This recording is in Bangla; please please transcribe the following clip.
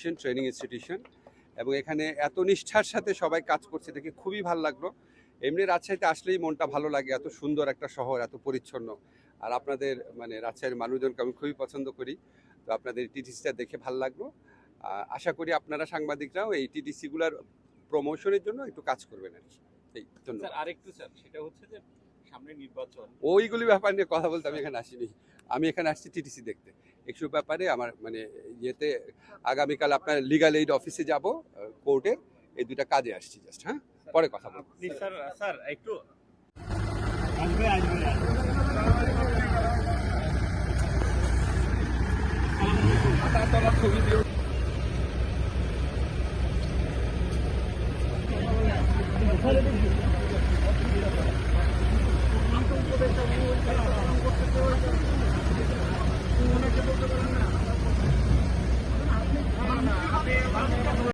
ইনস্টিটিউশন ট্রেনিং ইনস্টিটিউশন এবং এখানে এত নিষ্ঠার সাথে সবাই কাজ করছে দেখে খুবই ভালো লাগল। এমনি রাজশাহীতে আসলেই মনটা ভালো লাগে এত সুন্দর একটা শহর এত পরিচ্ছন্ন। আর আপনাদের মানে রাজশাহীর মানুষজনকে আমি খুবই পছন্দ করি তো আপনাদের টিটিসিটা দেখে ভালো লাগল। আশা করি আপনারা সাংবাদিকরাও এই টিটিসিগুলোর প্রমোশনের জন্য একটু কাজ করবেন আর কি। এই ধন্যবাদ। স্যার আরেকটু স্যার সেটা হচ্ছে যে সামনে নির্বাচন। ওইগুলি ব্যাপার নিয়ে কথা বলতে আমি এখানে আসিনি। আমি এখানে আসছি টিটিসি দেখতে। একশো ব্যাপারে আমার মানে ইয়েতে আগামীকাল আপনার লিগাল এইড অফিসে যাব কোর্টের এই দুটা কাজে আসছি জাস্ট হ্যাঁ? পরে কথা বলব। স্যার স্যার একটু আসবে আসবে ছবি